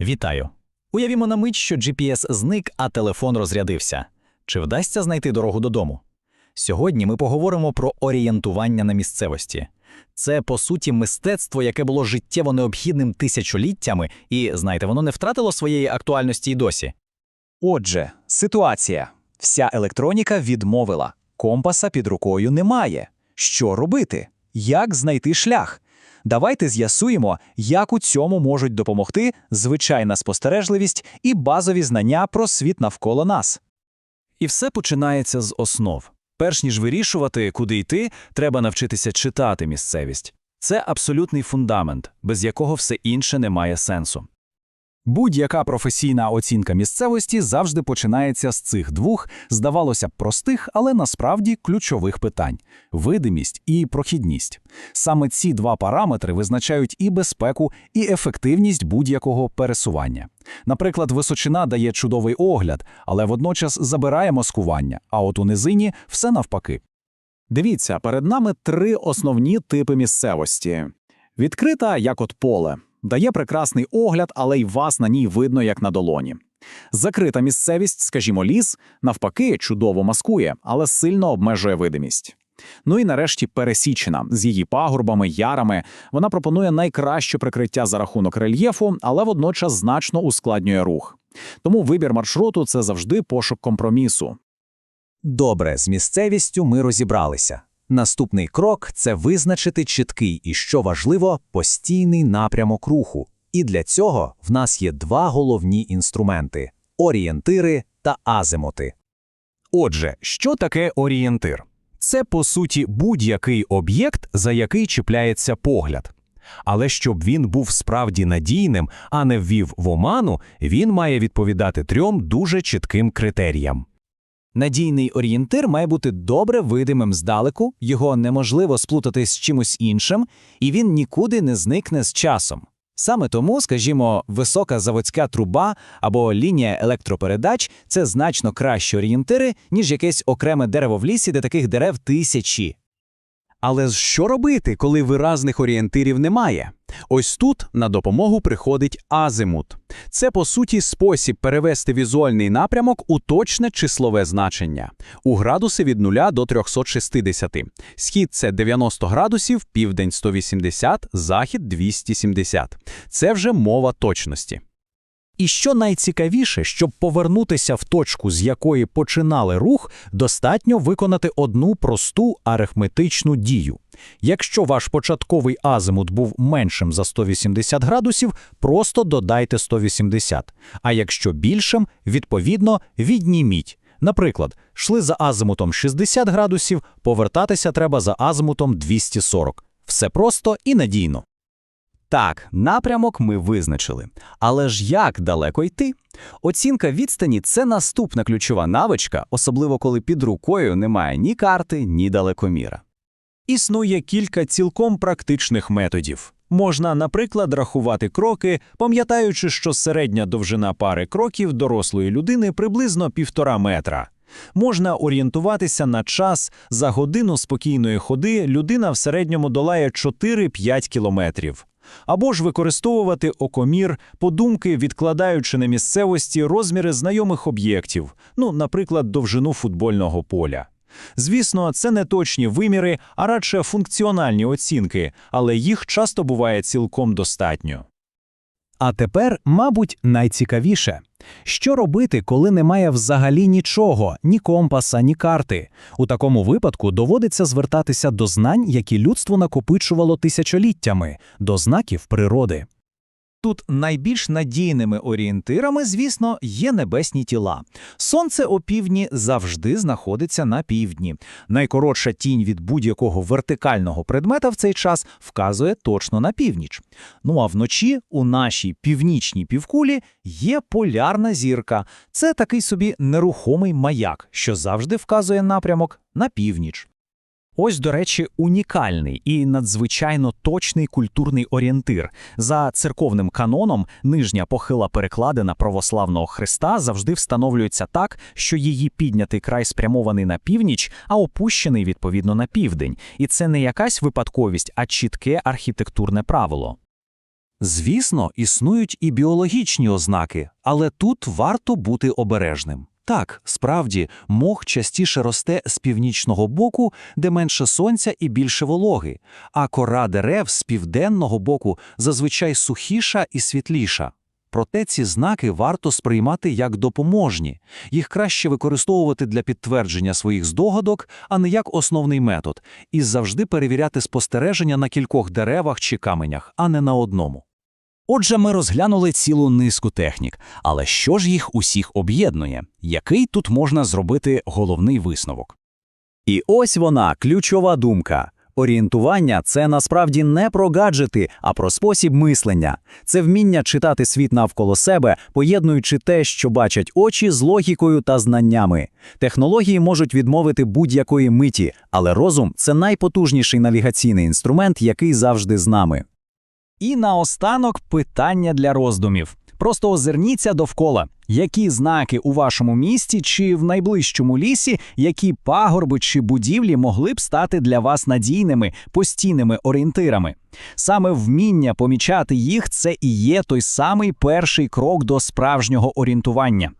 Вітаю! Уявімо на мить, що GPS зник, а телефон розрядився. Чи вдасться знайти дорогу додому? Сьогодні ми поговоримо про орієнтування на місцевості. Це, по суті, мистецтво, яке було життєво необхідним тисячоліттями, і, знаєте, воно не втратило своєї актуальності й досі. Отже, ситуація. Вся електроніка відмовила. Компаса під рукою немає. Що робити? Як знайти шлях? Давайте з'ясуємо, як у цьому можуть допомогти звичайна спостережливість і базові знання про світ навколо нас. І все починається з основ. Перш ніж вирішувати, куди йти, треба навчитися читати місцевість. Це абсолютний фундамент, без якого все інше не має сенсу. Будь-яка професійна оцінка місцевості завжди починається з цих двох, здавалося б, простих, але насправді ключових питань видимість і прохідність. Саме ці два параметри визначають і безпеку, і ефективність будь-якого пересування. Наприклад, височина дає чудовий огляд, але водночас забирає маскування, а от у низині все навпаки. Дивіться, перед нами три основні типи місцевості. Відкрита, як от поле, дає прекрасний огляд, але й вас на ній видно, як на долоні. Закрита місцевість, скажімо, ліс, навпаки, чудово маскує, але сильно обмежує видимість. Ну і нарешті пересічена з її пагорбами, ярами. Вона пропонує найкраще прикриття за рахунок рельєфу, але водночас значно ускладнює рух. Тому вибір маршруту це завжди пошук компромісу. Добре, з місцевістю ми розібралися. Наступний крок це визначити чіткий і, що важливо, постійний напрямок руху. І для цього в нас є два головні інструменти орієнтири та азимути. Отже, що таке орієнтир? Це, по суті, будь-який об'єкт, за який чіпляється погляд. Але щоб він був справді надійним, а не ввів в оману, він має відповідати трьом дуже чітким критеріям. Надійний орієнтир має бути добре видимим здалеку, його неможливо сплутати з чимось іншим, і він нікуди не зникне з часом. Саме тому, скажімо, висока заводська труба або лінія електропередач це значно кращі орієнтири, ніж якесь окреме дерево в лісі, де таких дерев тисячі. Але що робити, коли виразних орієнтирів немає? Ось тут на допомогу приходить азимут. Це, по суті, спосіб перевести візуальний напрямок у точне числове значення. У градуси від 0 до 360. Схід – це 90 градусів, південь – 180, захід – 270. Це вже мова точності. І що найцікавіше, щоб повернутися в точку, з якої починали рух, достатньо виконати одну просту арифметичну дію. Якщо ваш початковий азимут був меншим за 180 градусів, просто додайте 180, а якщо більшим, відповідно, відніміть. Наприклад, шли за азимутом 60 градусів, повертатися треба за азимутом 240. Все просто і надійно. Так, напрямок ми визначили. Але ж як далеко йти? Оцінка відстані це наступна ключова навичка, особливо коли під рукою немає ні карти, ні далекоміра. Існує кілька цілком практичних методів. Можна, наприклад, рахувати кроки, пам'ятаючи, що середня довжина пари кроків дорослої людини приблизно півтора метра. Можна орієнтуватися на час за годину спокійної ходи людина в середньому долає 4-5 кілометрів. Або ж використовувати окомір, подумки, відкладаючи на місцевості розміри знайомих об'єктів, ну, наприклад, довжину футбольного поля. Звісно, це не точні виміри, а радше функціональні оцінки, але їх часто буває цілком достатньо. А тепер, мабуть, найцікавіше. Що робити, коли немає взагалі нічого, ні компаса, ні карти? У такому випадку доводиться звертатися до знань, які людство накопичувало тисячоліттями, до знаків природи. Тут найбільш надійними орієнтирами, звісно, є небесні тіла. Сонце опівдні завжди знаходиться на півдні. Найкоротша тінь від будь-якого вертикального предмета в цей час вказує точно на північ. Ну а вночі у нашій північній півкулі є полярна зірка. Це такий собі нерухомий маяк, що завжди вказує напрямок на північ. Ось, до речі, унікальний і надзвичайно точний культурний орієнтир. За церковним каноном нижня похила перекладина православного Христа завжди встановлюється так, що її піднятий край спрямований на північ, а опущений відповідно на південь. І це не якась випадковість, а чітке архітектурне правило. Звісно, існують і біологічні ознаки, але тут варто бути обережним. Так, справді, мох частіше росте з північного боку, де менше сонця і більше вологи, а кора дерев з південного боку зазвичай сухіша і світліша. Проте ці знаки варто сприймати як допоможні. Їх краще використовувати для підтвердження своїх здогадок, а не як основний метод, і завжди перевіряти спостереження на кількох деревах чи каменях, а не на одному. Отже, ми розглянули цілу низку технік, але що ж їх усіх об'єднує? Який тут можна зробити головний висновок? І ось вона, ключова думка. Орієнтування – це насправді не про гаджети, а про спосіб мислення. Це вміння читати світ навколо себе, поєднуючи те, що бачать очі, з логікою та знаннями. Технології можуть відмовити будь-якої миті, але розум – це найпотужніший навігаційний інструмент, який завжди з нами. І наостанок питання для роздумів. Просто озирніться довкола. Які знаки у вашому місті чи в найближчому лісі, які пагорби чи будівлі могли б стати для вас надійними, постійними орієнтирами? Саме вміння помічати їх це і є той самий перший крок до справжнього орієнтування.